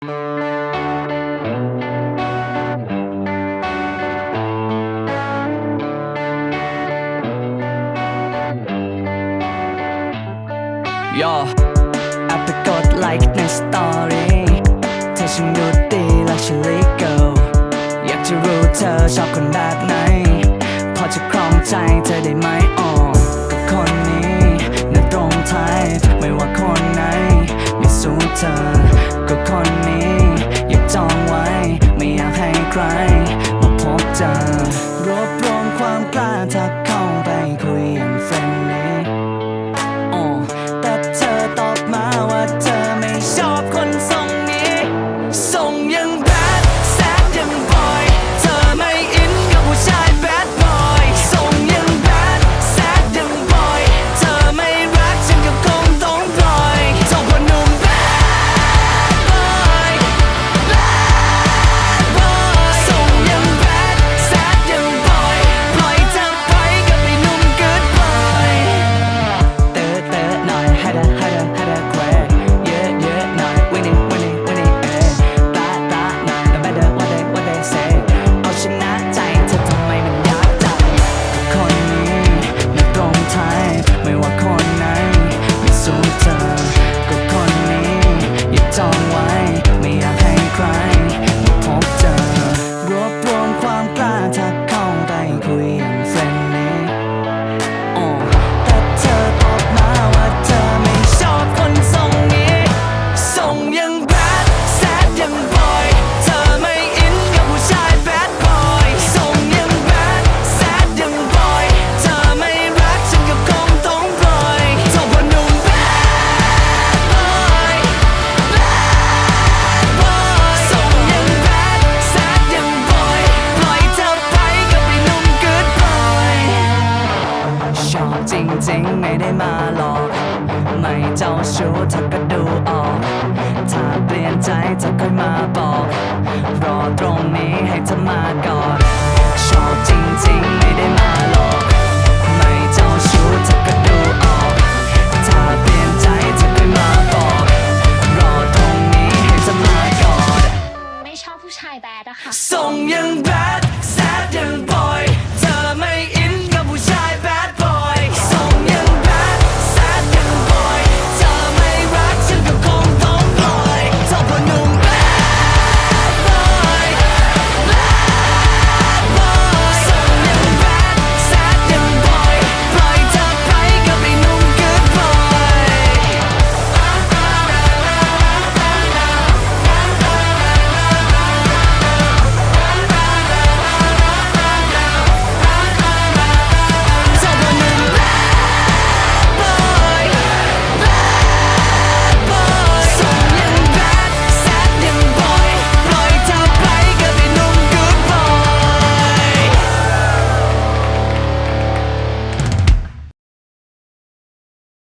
ยอแอปไปกดไลค์ในสตอรี่เธอช่างดูดีและฉันลิเกิลอยากจะรู้เธอชอบคนแบบไหน พอจะครองใจเธอได้ไหมอ๋อ crying. จริงไม่ได้มาหลอก ไม่เจ้าชู้เธอก็ดูออก ถ้าเปลี่ยนใจจะค่อยมาบอก รอตรงนี้ให้เธอมาก่อนชอบจริงๆไม่ได้มาหลอก ไม่เจ้าชู้เธอก็ดูออก ถ้าเปลี่ยนใจจะค่อมาบอก รอตรงนี้ให้เธอมากอน ไม่ชอบผู้ชายแบดอะค่ะ ส่งยังแบดแซดยังบอย